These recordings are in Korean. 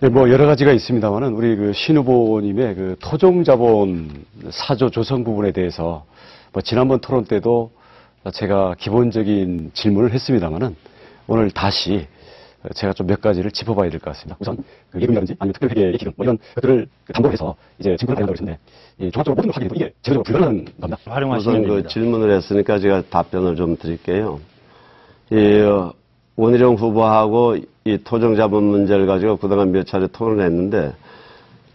네, 뭐 여러 가지가 있습니다만은 우리 그 신 후보님의 그 토종자본 사조 조성 부분에 대해서 뭐 지난번 토론 때도 제가 기본적인 질문을 했습니다만은 오늘 다시 제가 좀 몇 가지를 짚어봐야 될 것 같습니다. 우선 그 예금이라든지 아니면 특별회계의 기금 뭐 이런 것들을 그 담보해서 이제 증권을 그랬는데 이 종합적으로 모든 걸 확인해도 이게 제도적으로 불가능한 겁니다. 활용하시면 우선 그. 질문을 했으니까 제가 답변을 좀 드릴게요. 이 어, 원희룡 후보하고 이 토종자본 문제를 가지고 그동안 몇 차례 토론을 했는데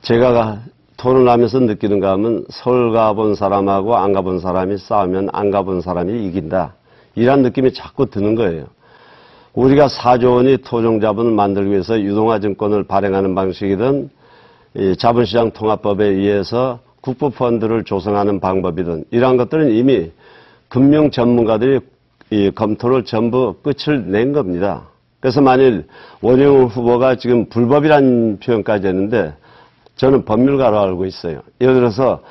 제가 토론을 하면서 느끼는 거 하면 서울 가본 사람하고 안 가본 사람이 싸우면 안 가본 사람이 이긴다. 이런 느낌이 자꾸 드는 거예요. 우리가 4조 원이 토종자본을 만들기 위해서 유동화증권을 발행하는 방식이든 이 자본시장 통합법에 의해서 국부펀드를 조성하는 방법이든 이러한 것들은 이미 금융 전문가들이 이 검토를 전부 끝을 낸 겁니다. 그래서 만일 원영 후보가 지금 불법이라는 표현까지 했는데 저는 법률가로 알고 있어요. 예를 들어서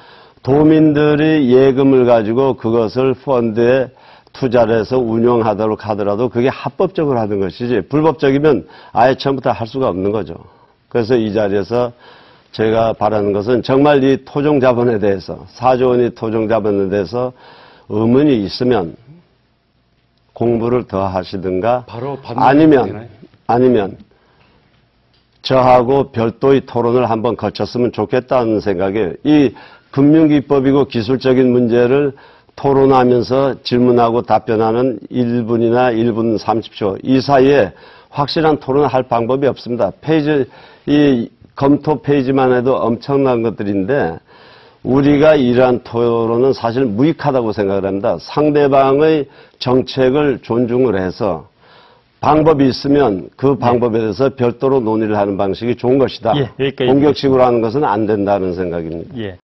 도민들이 예금을 가지고 그것을 펀드에 투자를 해서 운용하도록 하더라도 그게 합법적으로 하는 것이지 불법적이면 아예 처음부터 할 수가 없는 거죠. 그래서 이 자리에서 제가 바라는 것은 정말 이 토종 자본에 대해서 4조 원이 토종 자본에 대해서 의문이 있으면 공부를 더 하시든가 아니면? 아니면 저하고 별도의 토론을 한번 거쳤으면 좋겠다는 생각에 이 금융기법이고 기술적인 문제를 토론하면서 질문하고 답변하는 1분이나 1분 30초 이 사이에 확실한 토론을 할 방법이 없습니다. 페이지 이 검토 페이지만 해도 엄청난 것들인데 우리가 이러한 토론은 사실 무익하다고 생각을 합니다. 상대방의 정책을 존중을 해서 방법이 있으면 그 방법에 대해서 별도로 논의를 하는 방식이 좋은 것이다. 예, 공격식으로 하는 것은 안 된다는 생각입니다. 예.